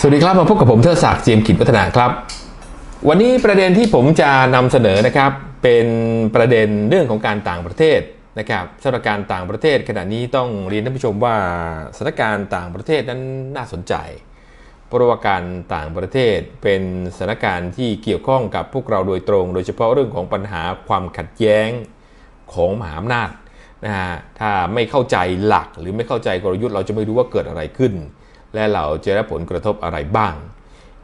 สวัสดีครับมาพบกับผมเทอศักดิ์เจียมขิดพัฒนาครับ วันนี้ประเด็นที่ผมจะนำเสนอนะครับเป็นประเด็นเรื่องของการต่างประเทศนะครับสถานการณ์ต่างประเทศขณะนี้ต้องเรียนท่านผู้ชมว่าสถานการณ์ต่างประเทศนั้นน่าสนใจ เพราะว่าการต่างประเทศเป็นสถานการณ์ที่เกี่ยวข้องกับพวกเราโดยตรง โดยเฉพาะเรื่องของปัญหาความขัดแย้งของมหาอำนาจนะฮะถ้าไม่เข้าใจหลักหรือไม่เข้าใจกลยุทธ์เราจะไม่รู้ว่าเกิดอะไรขึ้น และเราจะได้ผลกระทบอะไรบ้าง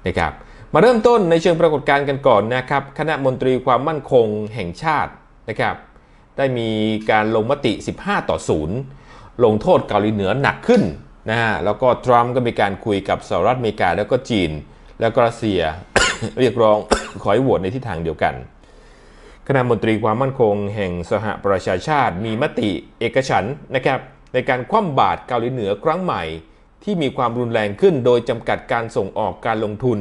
นะครับมาเริ่มต้นในเชิงปรากฏการณ์กันก่อนนะครับคณะมนตรีความมั่นคงแห่งชาตินะครับได้มีการลงมติ 15 ต่อ 0 ลงโทษเกาหลีเหนือหนักขึ้นนะฮะแล้วก็ทรัมป์ก็มีการคุยกับสหรัฐอเมริกาแล้วก็จีน แล้วก็รัสเซีย เรียกร้องขอให้โหวตในทิศทางเดียวกันคณะมนตรีความมั่นคงแห่งสหประชาชาติมีมติเอกฉันนะครับในการคว่ำบาตรเกาหลีเหนือครั้งใหม่ ที่มีความรุนแรงขึ้น โดยจำกัดการส่งออกการลงทุน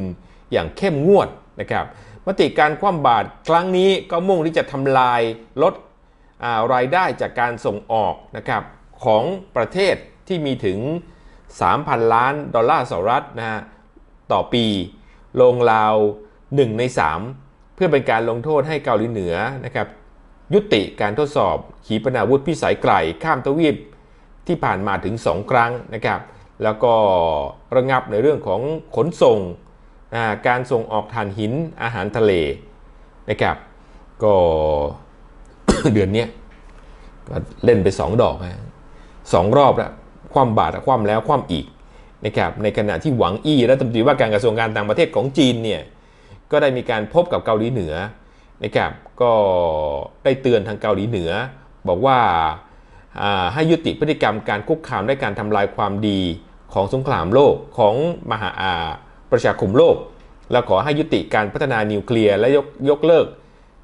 อย่างเข้มงวดนะครับมติการคว่ำบาตรครั้งนี้ก็มุ่งที่จะทำลายลดรายได้จากการส่งออกนะครับของประเทศที่มีถึง 3,000 ล้านดอลลาร์สหรัฐนะฮะต่อปีลงราว 1 ใน 3 เพื่อเป็นการลงโทษให้เกาหลีเหนือนะครับยุติการทดสอบขีปนาวุธพิสัยไกลข้ามทวีปที่ผ่านมาถึง 2 ครั้งนะครับ แล้วก็ระงับในเรื่องของขนส่ง การส่งออกถ่านหินอาหารทะเลนะครับก็เดือนนี้ก็เล่นไป 2 ดอกฮะสองรอบแล้วคว่ำบาตรคว่ำแล้วคว่ำอีกนะครับในขณะที่หวังอี้รัฐมนตรีว่าการกระทรวงการต่างประเทศของจีนเนี่ยก็ได้มีการพบกับเกาหลีเหนือนะครับก็ได้เตือนทางเกาหลีเหนือ บอกว่าให้ยุติพฤติกรรมการคุกคามและการทำลายความดี ของสงครามโลกของมหาอาประชาคมโลก และขอให้ยุติการพัฒนานิวเคลียร์และยกยกเลิก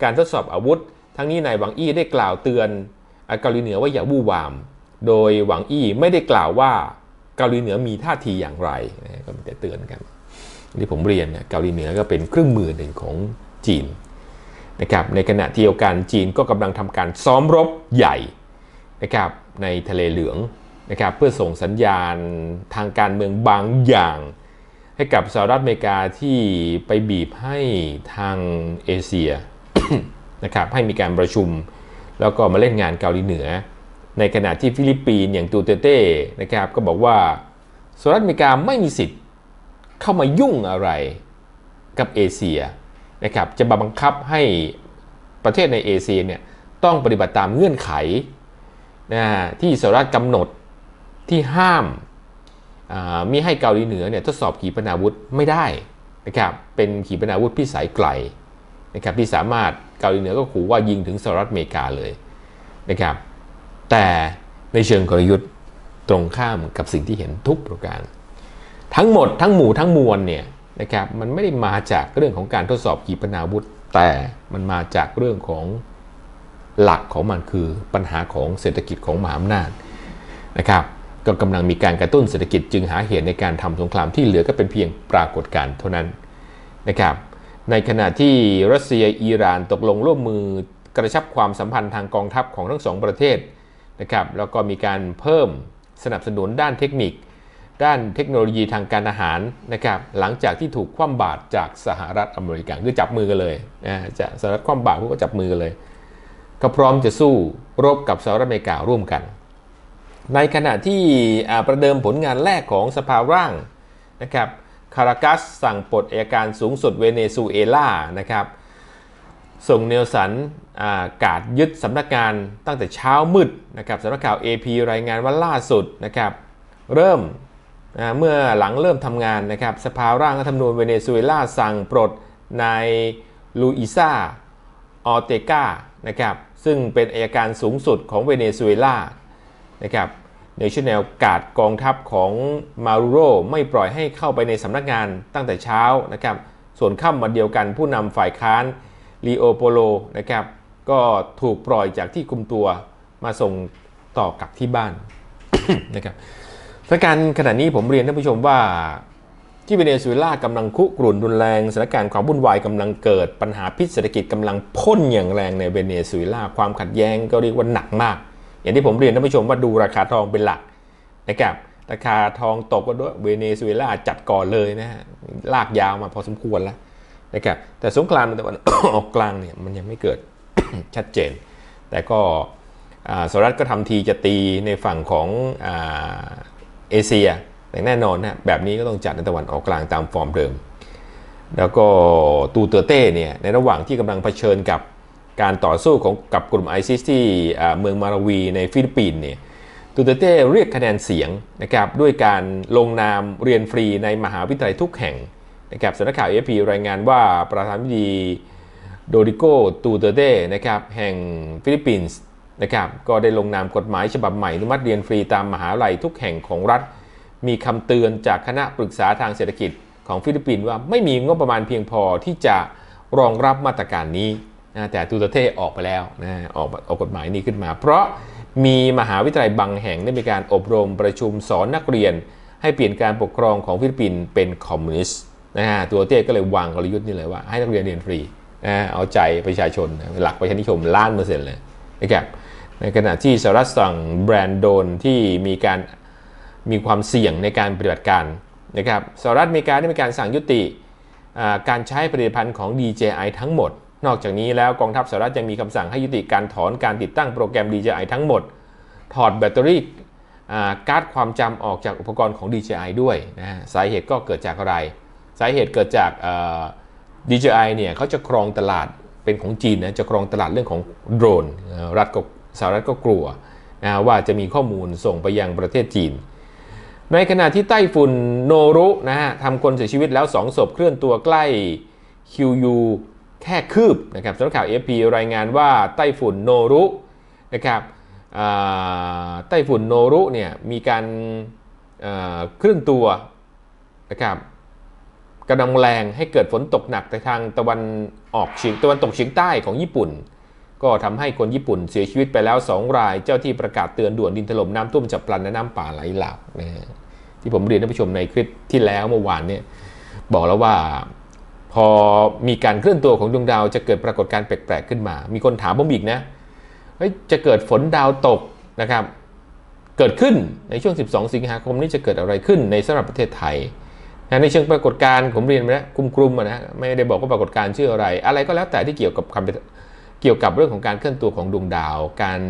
การทดสอบอาวุธ ทั้งนี้นายหวังอี้ได้กล่าวเตือนเกาหลีเหนือว่าอย่าวู่วาม โดยหวังอี้ไม่ได้กล่าวว่าเกาหลีเหนือมีท่าทีอย่างไรก็มีแต่เตือนกันที่ผมเรียนเนี่ยเกาหลีเหนือก็เป็นเครื่องมือหนึ่งของจีนนะครับในขณะที่เดียวกันจีนก็กำลังทำการซ้อมรบใหญ่นะครับในทะเลเหลือง นะครับเพื่อส่งสัญญาณทางการเมืองบางอย่าง ให้กับสหรัฐอเมริกาที่ไปบีบให้ทางเอเชียนะครับให้มีการประชุม แล้วก็มาเล่นงานเกาหลีเหนือ ในขณะที่ฟิลิปปินส์อย่างตูเตเต้นะครับก็บอกว่าสหรัฐอเมริกาไม่มีสิทธิ์เข้ามายุ่งอะไรกับเอเชียนะครับจะบังคับให้ประเทศในเอเชียเนี่ยต้องปฏิบัติตามเงื่อนไขนะที่สหรัฐกำหนด ที่ห้ามมีให้เกาหลีเหนือเนี่ยทดสอบขีปนาวุธไม่ได้นะครับเป็นขีปนาวุธพิสัยไกลนะครับที่สามารถเกาหลีเหนือก็ขู่ว่ายิงถึงสหรัฐอเมริกาเลยนะครับแต่ในเชิงกลยุทธ์ตรงข้ามกับสิ่งที่เห็นทุกประการ ทั้งหมดทั้งหมู่ทั้งมวลเนี่ยนะครับมันไม่ได้มาจากเรื่องของการทดสอบขีปนาวุธ แต่มันมาจากเรื่องของหลักของมันคือปัญหาของเศรษฐกิจของมหาอำนาจนะครับ ก็กำลังมีการกระตุ้นเศรษฐกิจจึงหาเหตุในการทำสงครามที่เหลือก็เป็นเพียงปรากฏการณ์เท่านั้นนะครับ ในขณะที่รัสเซียอิหร่านตกลงร่วมมือกระชับความสัมพันธ์ทางกองทัพของทั้งสองประเทศนะครับแล้วก็มีการเพิ่มสนับสนุนด้านเทคนิค ด้านเทคโนโลยีทางการอาหารนะครับหลังจากที่ถูกคว่ำบาตรจากสหรัฐอเมริกาคือจับมือกันเลยนะจะสหรัฐคว่ำบาตรพวกก็จับมือกันเลย ก็พร้อมจะสู้รบกับสหรัฐอเมริการ่วมกัน ในขณะที่ประเดิมผลงานแรกของสภาร่างนะครับคารากัสสั่งปลดเอกการสูงสุดเวเนซุเอลานะครับส่งเนลสันกาดยึดสำนักงานตั้งแต่เช้ามืดนะครับสำนักข่าว AP รายงานว่าล่าสุดนะครับเริ่มเมื่อหลังเริ่มทำงานนะครับสภาร่างรัฐธรรมนูญเวเนซุเอลาสั่งปลดนายลูอิซาออเตกานะครับซึ่งเป็นอายการสูงสุดของเวเนซุเอลา นะครับในชุดแนวกาดกองทัพของมารูโรไม่ปล่อยให้เข้าไปในสำนักงานตั้งแต่เช้านะครับส่วนค่ำวันเดียวกันผู้นำฝ่ายค้านลีโอโปโลนะครับก็ถูกปล่อยจากที่คุมตัวมาส่งต่อกลับที่บ้านนะครับสถานการณ์ขณะนี้ผมเรียนท่านผู้ชมว่าที่เวเนซุเอลากำลังคุกรุ่นรุนแรงสถานการณ์ความวุ่นวายกำลังเกิดปัญหาพิษเศรษฐกิจกำลังพ่นอย่างแรงในเวเนซุเอลาความขัดแย้งก็เรียกว่าหนักมาก อย่างที่ผมเรียนท่านผู้ชมว่าดูราคาทองเป็นหลักนะครับราคาทองตกก็ด้วยเวเนซุเอลาจัดก่อนเลยนะฮะลากยาวมาพอสมควรแล้วนะครับแต่สงครามในตะวันออกกลางเนี่ยมันยังไม่เกิดชัดเจน แต่ก็สหรัฐก็ทำทีจะตีในฝั่งของเอเชียแต่แน่นอนนะแบบนี้ก็ต้องจัดในตะวันออกกลางตามฟอร์มเดิม แล้วก็ตูเตเต้เนี่ยในระหว่างที่กำลังเผชิญกับ การต่อสู้ของกับกลุ่มไอซิสที่เมืองมาราวีในฟิลิปปินส์เนี่ยตูเตเต้เรียกคะแนนเสียงนะครับด้วยการลงนามเรียนฟรีในมหาวิทยาลัยทุกแห่งนะครับสำนักข่าวเอฟพีรายงานว่าประธานาธิบดีโดริโกตูเตเต้นะครับแห่งฟิลิปปินส์นะครับก็ได้ลงนามกฎหมายฉบับใหม่อนุมัติเรียนฟรีตามมหาวิทยาลัยทุกแห่งของรัฐ มีคำเตือนจากคณะปรึกษาทางเศรษฐกิจของฟิลิปปินส์ว่าไม่มีงบประมาณเพียงพอที่จะรองรับมาตรการนี้ นะแต่ตูเตเต้ออกไปแล้วนะออกออกกฎหมายนี้ขึ้นมา เพราะมีมหาวิทยาลัยบางแห่งได้มีการอบรมประชุมสอนนักเรียน ให้เปลี่ยนการปกครองของฟิลิปปินส์เป็นคอมมิวนิสต์นะฮะตัวเต้ก็เลยวางกลยุทธ์นี่เลยว่าให้นักเรียนเรียนฟรีนะเอาใจประชาชนหลักประชานิยมล้านเปอร์เซ็นต์เลยนะครับในขณะที่สหรัฐสั่งแบรนด์โดนที่มีการมีความเสี่ยงในการปฏิบัติการนะครับสหรัฐอเมริกาได้มีการสั่งยุติการใช้ผลิตภัณฑ์ของ DJI ทั้งหมด นอกจากนี้แล้วกองทัพสหรัฐยังมีคำสั่งให้ยุติการถอนการติดตั้งโปรแกรม DJI ทั้งหมด ถอดแบตเตอรี่การ์ดความจำออกจากอุปกรณ์ของ DJI ด้วยนะสาเหตุก็เกิดจากอะไร สาเหตุเกิดจาก DJI เนี่ยเขาจะครองตลาดเป็นของจีนนะจะครองตลาดเรื่องของโดรนรัฐก็สหรัฐก็กลัวนะว่าจะมีข้อมูลส่งไปยังประเทศจีน ในขณะที่ไต้ฝุ่นโนรุนะฮะทำคนเสียชีวิตแล้ว 2 ศพเคลื่อนตัวใกล้คิวยู แค่คืบนะครับสำนักข่าวเอฟพีรายงานว่าไต้ฝุ่นโนรุนะครับไต้ฝุ่นโนรุเนี่ยมีการเคลื่อนตัวนะครับกำลังแรงให้เกิดฝนตกหนักในทางตะวันออกเฉียงตะวันตกเฉียงใต้ของญี่ปุ่น ก็ทำให้คนญี่ปุ่นเสียชีวิตไปแล้ว 2 ราย เจ้าที่ประกาศเตือนด่วนดินถล่มน้ำท่วมฉับพลันและน้ำป่าไหลหลากนะที่ผมเรียนท่านผู้ชมในคลิปที่แล้วเมื่อวานเนี่ยบอกแล้วว่า พอมีการเคลื่อนตัวของดวงดาวจะเกิดปรากฏการณ์แปลกๆขึ้นมา มีคนถามผมอีกนะจะเกิดฝนดาวตกนะครับ เกิดขึ้นในช่วง 12 สิงหาคมนี้จะเกิดอะไรขึ้นในสำหรับประเทศไทยในเชิงปรากฏการณ์ผมเรียนไปแล้วกลุ่มๆนะไม่ได้บอกว่าปรากฏการณ์ชื่ออะไร อะไรก็แล้วแต่ที่เกี่ยวกับคำเกี่ยวกับเรื่องของการเคลื่อนตัวของดวงดาว การ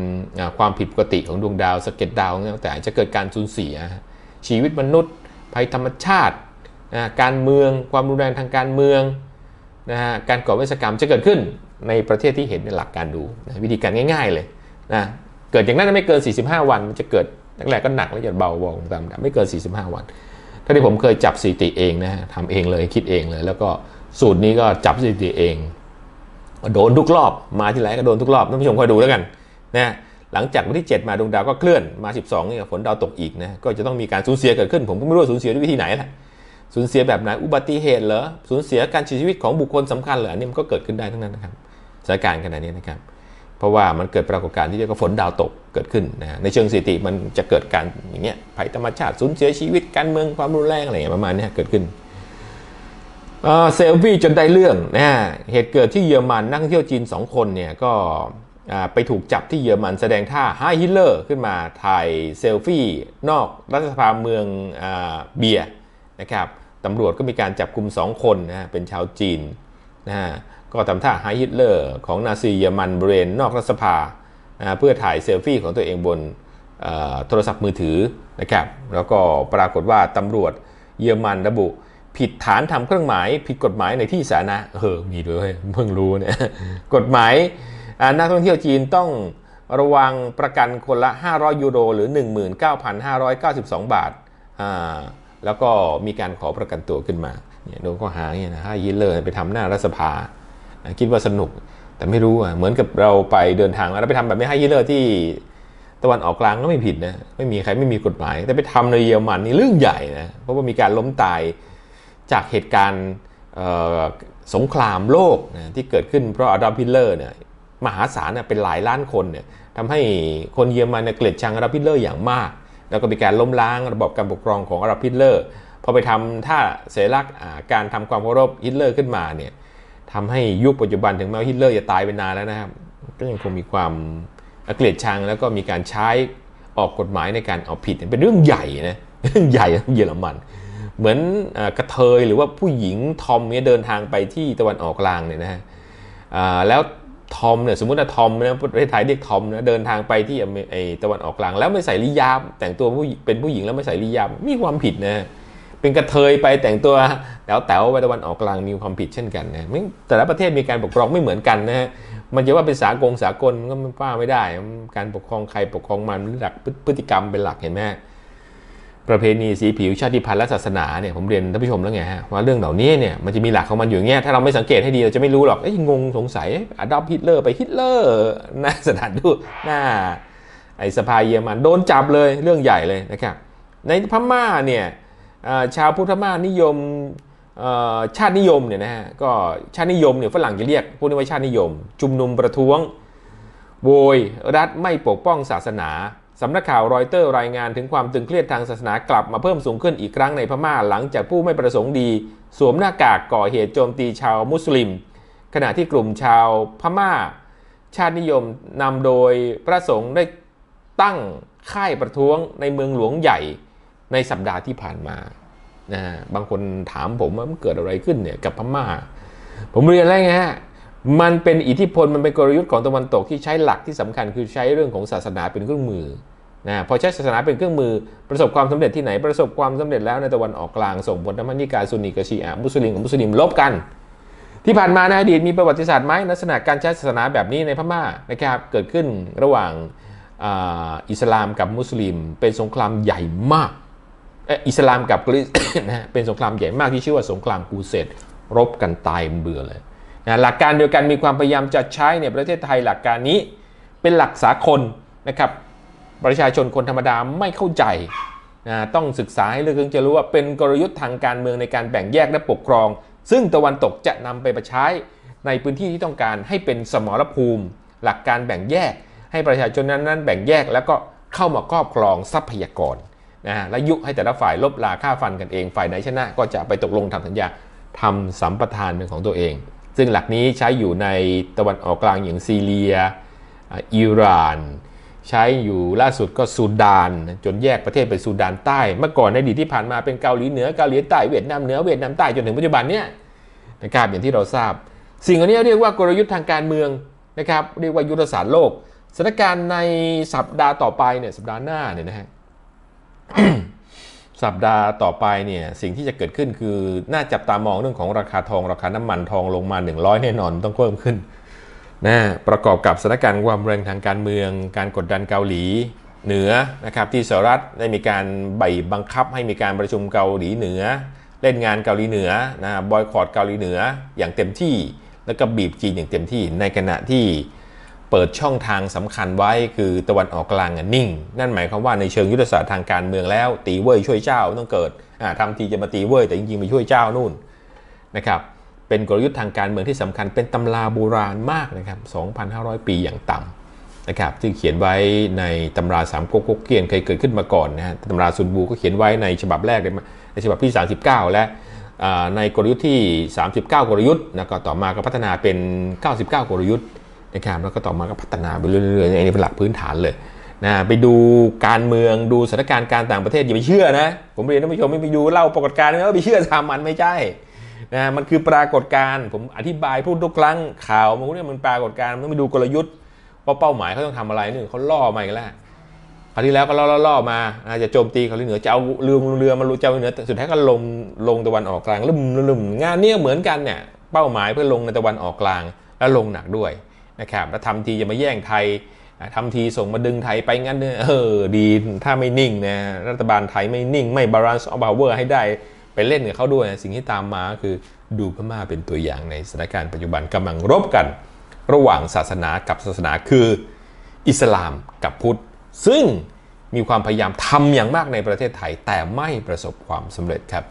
ความผิดปกติของดวงดาวสะเก็ตดาวแต่จะเกิดการสูญเสีย ชีวิตมนุษย์ ภัยธรรมชาติ นะการเมืองความรุนแรงทางการเมืองนะฮะการก่อวิศกรรมจะเกิดขึ้นในประเทศที่เห็นในหลักการดูนะวิธีการง่าย ๆเลยนะเกิดอย่างนั้นไม่เกิน 45 วันมันจะเกิดแรกๆก็หนักแล้วจะเบาบองตามไม่เกิน 45 วันถ้าที่ผมเคยจับสถิติเองนะทำเองเลยคิดเองเลย แล้วก็สูตรนี้ก็จับสถิติเองโดนทุกรอบมาที่ไหนก็โดนทุกรอบท่านผู้ชมคอยดูแล้วกันนะหลังจากวันที่ 7 มาดวงดาวก็เคลื่อนมา 12นี่ฝนดาวตกอีกนะก็จะต้องมีการสูญเสียเกิดขึ้น ผมก็ไม่รู้สูญเสียด้วยวิธีไหนละ สูญเสียแบบไหนอุบัติเหตุเหรอสูญเสียการเสียชีวิตของบุคคลสำคัญเหรออันนี้มันก็เกิดขึ้นได้ทั้งนั้นนะครับสถานการณ์ขนาดนี้นะครับ เพราะว่ามันเกิดปรากฏการณ์ที่เรียกว่าฝนดาวตกเกิดขึ้นนะในเชิงสถิติมันจะเกิดการอย่างเงี้ยภัยธรรมชาติสูญเสียชีวิตการเมืองความรุนแรงอะไรอย่างประมาณนี้เกิดขึ้นเซลฟี่จนได้เรื่องนะเหตุเกิดที่เยอรมันนักท่งเที่ยวจีน 2 คนเนี่ยก็ไปถูกจับที่เยอรมันแสดงท่าไฮฮิลเลอร์ขึ้นมาถ่ายเซลฟี่นอกรัฐสภาเมืองเบียนะครับ ตำรวจก็มีการจับกลุ่ม2 คนนะเป็นชาวจีนนะฮะก็ทำท่าไฮฮิตเลอร์ของนาซีเยอรมันบริเวณนอกรัฐสภานะเพื่อถ่ายเซลฟี่ของตัวเองบนโทรศัพท์มือถือนะครับแล้วก็ปรากฏว่าตำรวจเยอรมันระบุ ผิดฐานทำเครื่องหมาย ผิดกฎหมายในที่สาธารณะเออมีด้วยเพิ่งรู้เนี่ยกฎหมายนักท่องเที่ยวจีนต้องระวังประกันคนละ 500 ยูโร หรือ 19,592 บาทอ่า แล้วก็มีการขอประกันตัวขึ้นมาเนี่ยโดนข้อหาเนี่ยนะฮะยินเลยไปทำหน้ารัฐสภาคิดว่าสนุกแต่ไม่รู้อะเหมือนกับเราไปเดินทางแล้วไปทำแบบไม่ให้ยิเลยที่ตะวันออกกลางก็ไม่ผิดนะไม่มีใครไม่มีกฎหมาย แต่ไปทำในเยอรมันนี่เรื่องใหญ่นะเพราะว่ามีการล้มตายจากเหตุการณ์สงครามโลกนะที่เกิดขึ้นเพราะอดอล์ฟฮิตเลอร์เนี่ยมหาศาลเป็นหลายล้านคนเนี่ยทำให้คนเยอรมันเกลียดชังอดอล์ฟฮิตเลอร์อย่างมาก แล้วก็มีการล้มล้างระบบการปกครองของอาราฮิตเลอร์พอไปทำท่าเสรักการทำความเคารพฮิตเลอร์ขึ้นมาเนี่ยทำให้ยุคปัจจุบันถึงแม้ว่าฮิตเลอร์จะตายไปนานแล้วนะครับ ก็ยังคงมีความเกลียดชังแล้วก็มีการใช้ออกกฎหมายในการเอาผิดเป็นเรื่องใหญ่นะเรื่องใหญ่ของเยอรมัน เหมือนกระเทยหรือว่าผู้หญิงทอมเนี่ยเดินทางไปที่ตะวันออกกลางเนี่ยนะฮะแล้ว ทอมเนี่ยสมมติว่าทอมนะประเทศไทยเรียกทอมนะเดินทางไปที่ไอตะวันออกกลาง แล้วไม่ใส่ลิยาบแต่งตัวผู้เป็นผู้หญิงแล้วไม่ใส่ลิยาบมีความผิดนะเป็นกระเทยไปแต่งตัวแต๋วแต๋วไปตะวันออกกลางมีความผิดเช่นกันนะแต่ละประเทศมีการปกครองไม่เหมือนกันนะฮะมันจะว่าเป็นสากลสากลก็ไม่ป้าไม่ได้ การปกครองใครปกครองมันหลักพฤติกรรมเป็นหลักเห็นไหม ประเพณีสีผิวชาติพันธุ์และศาสนาเนี่ยผมเรียนท่านผู้ชมแล้วไงฮะว่าเรื่องเหล่านี้เนี่ยมันจะมีหลักของมันอยู่เงี้ยถ้าเราไม่สังเกตให้ดีเราจะไม่รู้หรอกเอ้ยงงสงสัยอดอปฮิตเลอร์ไปฮิตเลอร์หน้าสถานทูตหน้าไอสภาเยอรมันโดนจับเลยเรื่องใหญ่เลยนะครับในพม่าเนี่ยชาวพุทธมานิยมชาตินิยมเนี่ยนะฮะก็ชาตินิยมเนี่ยฝรั่งจะเรียกพวกนี้ว่าชาตินิยม ชุมนุมประท้วงโวยรัฐไม่ปกป้องศาสนา สำนักข่าวรอยเตอร์รายงานถึงความตึงเครียดทางศาสนากลับมาเพิ่มสูงขึ้นอีกครั้งในพม่าหลังจากผู้ไม่ประสงค์ดี สวมหน้ากากก่อเหตุโจมตีชาวมุสลิม ขณะที่กลุ่มชาวพม่า ชาตินิยมนำโดยพระสงฆ์ได้ตั้งค่ายประท้วงในเมืองหลวงใหญ่ในสัปดาห์ที่ผ่านมานะบางคนถามผมว่ามันเกิดอะไรขึ้นเนี่ยกับพม่า ผมเรียนแล้วไงฮะ มันเป็นอิทธิพลมันเป็นกลยุทธ์ของตะวันตกที่ใช้หลักที่สำคัญคือใช้เรื่องของศาสนาเป็นเครื่องมือนะพอใช้ศาสนาเป็นเครื่องมือประสบความสำเร็จที่ไหนประสบความสำเร็จแล้วในตะวันออกกลางส่งผลทำให้นิกายซุนนีกับชีอะมุสลิมกับมุสลิมลบกัน ที่ผ่านมาในอดีตมีประวัติศาสตร์ไหมลักษณะการใช้ศาสนาแบบนี้ในพม่านะครับเกิดขึ้นระหว่างอิสลามกับมุสลิม เป็นสงครามใหญ่มากอิสลามกับกรีซนะเป็นสงครามใหญ่มากที่ชื่อว่าสงครามกูเซตรบกันตายเบื่อเลย นะหลักการเดียวกันมีความพยายามจะใช้ในประเทศไทยหลักการนี้ เป็นหลักสากลนะครับประชาชนคนธรรมดาไม่เข้าใจนะต้องศึกษาให้ลึกๆจะรู้ว่าเป็นกลยุทธ์ทางการเมืองในการแบ่งแยกและปกครอง ซึ่งตะวันตกจะนำไปประใช้ในพื้นที่ที่ต้องการให้เป็นสมรภูมิ หลักการแบ่งแยก ให้ประชาชนนั้นนั้นแบ่งแยกแล้วก็เข้ามาครอบครองทรัพยากรนะและยุให้แต่ละฝ่ายลบลาค่าฟันกันเองฝ่ายไหนชนะ ก็จะไปตกลงทำสัญญาทำสัมปทานเป็นของตัวเอง ซึ่งหลักนี้ใช้อยู่ในตะวันออกกลางอย่างซีเรีย อิหร่าน ใช้อยู่ล่าสุดก็ซูดาน จนแยกประเทศเป็นซูดานใต้ เมื่อก่อนในอดีตที่ผ่านมาเป็นเกาหลีเหนือเกาหลีใต้เวียดนามเหนือเวียดนามใต้จนถึงปัจจุบันเนี้ยนะครับอย่างที่เราทราบ สิ่งเหล่านี้เรียกว่ากลยุทธ์ทางการเมืองนะครับเรียกว่ายุทธศาสตร์โลกสถานการณ์ในสัปดาห์ต่อไปเนี่ยสัปดาห์หน้าเนี่ยนะฮะ สัปดาห์ต่อไปเนี่ยสิ่งที่จะเกิดขึ้นคือ น่าจับตามองเรื่องของราคาทองราคาน้ำมันทองลงมา 100 แน่นอนต้องเพิ่มขึ้นนะประกอบกับสถานการณ์ความแรงทางการเมือง การกดดันเกาหลีเหนือนะครับที่สหรัฐได้มีการใบบังคับให้มีการประชุมเกาหลีเหนือ เล่นงานเกาหลีเหนือนะบอยคอรดเกาหลีเหนืออย่างเต็มที่ แล้วก็บีบจีนอย่างเต็มที่ในขณะที่ เปิดช่องทางสำคัญไว้คือตะวันออกกลางนิ่ง นั่นหมายความว่าในเชิงยุทธศาสตร์ทางการเมืองแล้ว ตีเว่ยช่วยเจ้าต้องเกิดทำทีจะมาตีเว่ยแต่จริงๆไปช่วยเจ้านู่นนะครับเป็นกลยุทธ์ทางการเมืองที่สำคัญเป็นตำราโบราณมากนะครับ 2,500 ปีอย่างต่ำนะครับที่เขียนไว้ในตำราสามก๊กก๊กเกียนเคยเกิดขึ้นมาก่อนนะฮะตำราซุนบูก็เขียนไว้ในฉบับแรกในฉบับที่ 39 และในกลยุทธ์ที่ 39 กลยุทธ์นะก็ต่อมาก็พัฒนาเป็น 99 กลยุทธ์ นะครับแล้วก็ต่อมาก็พัฒนาไปเรื่อยๆอันนี้เป็นหลักพื้นฐานเลยนะไปดูการเมืองดูสถานการณ์การต่างประเทศอย่าไปเชื่อนะ ผมเรียนท่านผู้ชมไม่ไปดูเล่าปรากฏการณ์ไม่ว่าไปเชื่อทำมันไม่ใช่นะมันคือปรากฏการณ์ผมอธิบายพูดทุกครั้งข่าวมันเนี่ยมันปรากฏการณ์มันต้องไปดูกลยุทธ์ว่าเป้าหมายเขาต้องทำอะไรนี่เขาล่อมาอีกแล้วคราวที่แล้วก็ล่อล่อมาจะโจมตีเขาเหนือจะเอาเรือเรือมาลุเจ้าเหนือสุดท้ายก็ลงลงตะวันออกกลางลุ่มลุ่มงานเนี้เหมือนกันเนี่ยเป้าหมายเพื่อลงในตะวันออกกลาง แล้วลงหนักด้วย นะครับแล้วทำทีจะมาแย่งไทยทำทีส่งมาดึงไทยไปงั้นเออดีถ้าไม่นิ่งนะรัฐบาลไทยไม่นิ่งไม่บาลานซ์ออฟบาวเวอร์ให้ได้ไปเล่นกับเขาด้วย สิ่งที่ตามมาคือดูพม่าเป็นตัวอย่างในสถานการณ์ปัจจุบันกำลังรบกัน ระหว่างศาสนากับศาสนาคืออิสลามกับพุทธ ซึ่งมีความพยายามทำอย่างมากในประเทศไทย แต่ไม่ประสบความสำเร็จครับ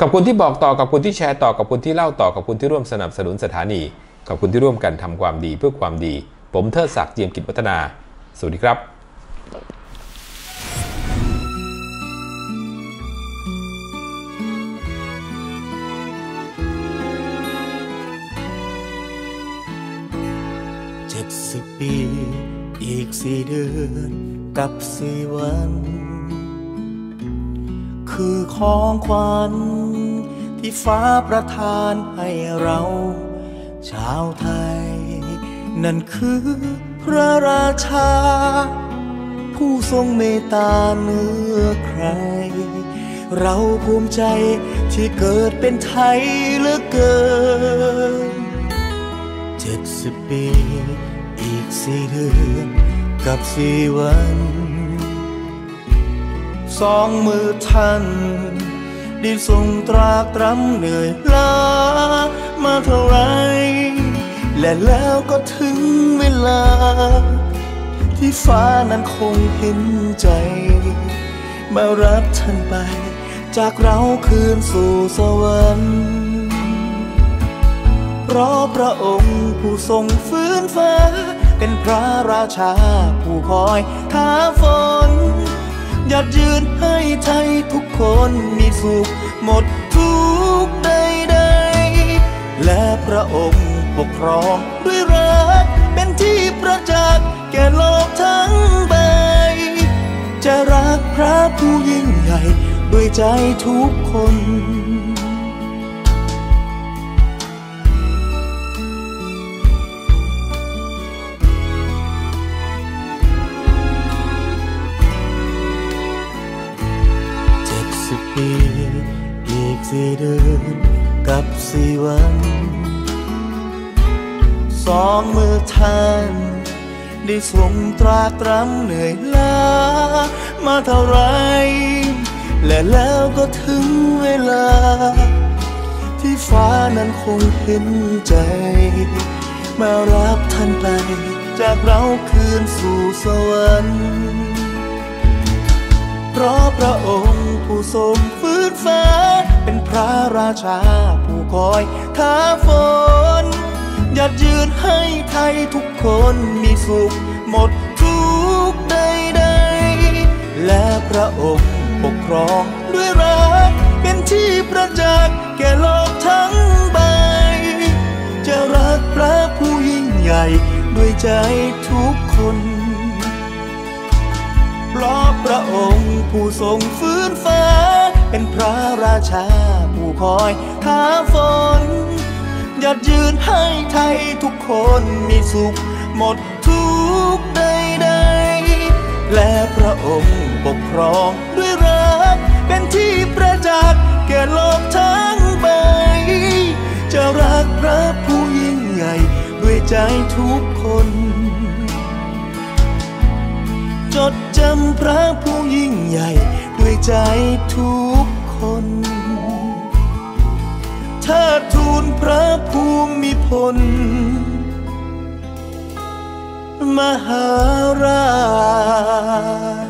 ขอบคุณที่บอกต่อกับคุณที่แชร์ต่อกับคุณที่เล่าต่อกับคุณที่ร่วมสนับสนุนสถานี ขอบคุณที่ร่วมกันทำความดีเพื่อความดี ผมเทิดศักดิ์เจียมกิจวัฒนา สวัสดีครับเจ็ดสิบปี อีกสี่เดือนกับสี่วัน คือของขวัญที่ฟ้าประทานให้เรา ชาวไทย นั่นคือพระราชา ผู้ทรงเมตตาเนื้อใคร เราภูมิใจที่เกิดเป็นไทยเหลือเกินเจ็ดสิบปี อีกสี่เดือนกับสี่วัน สองมือท่านได้ทรงตรากตรำเหนื่อยล้า มาเท่าไร และแล้วก็ถึงเวลา ที่ฟ้านั้นคงเห็นใจ มารับท่านไป จากเราคืนสู่สวรรค์เพราะพระองค์ผู้ทรงฟื้นฟ้า เป็นพระราชาผู้คอยท้าฝนหยัดยืนให้ไทยทุกคนมีสุขหมดทุกใดๆ และพระองค์ปกครองด้วยรัก เป็นที่ประจักษ์แก่โลกทั้งใบ จะรักพระผู้ยิ่งใหญ่ด้วยใจทุกคนเจ็ดสิบปีอีกสี่เดือน กับสี่วัน สองมือท่านได้ทรงตราตรำเหนื่อยล้ามาเท่าไร และแล้วก็ถึงเวลา ที่ฟ้านั้นคงเห็นใจ มารับท่านไป จากเราคืนสู่สวรรค์เพราะพระองค์ผู้ทรงฟื้นฟ้า พระราชาผู้คอยท้าฝนยัดยืนให้ไทยทุกคนมีสุขหมดทุกใดๆและพระองค์ปกครองด้วยรัก เป็นที่ประจักษ์แก่โลกทั้งใบ จะรักพระผู้ยิ่งใหญ่ด้วยใจทุกคน เพราะพระองค์ผู้ทรงฟื้นฟ้า เป็นพระราชาผู้คอยท้าฝนหยัดยืนให้ไทยทุกคนมีสุขหมดทุกใดๆและพระองค์ปกครองด้วยรัก เป็นที่ประจักษ์แก่โลกทั้งใบ จะรักพระผู้ยิ่งใหญ่ด้วยใจทุกคน จดจำพระผู้ยิ่งใหญ่ด้วยใจทุก ทิดทูนพระภูมิพล มหาราช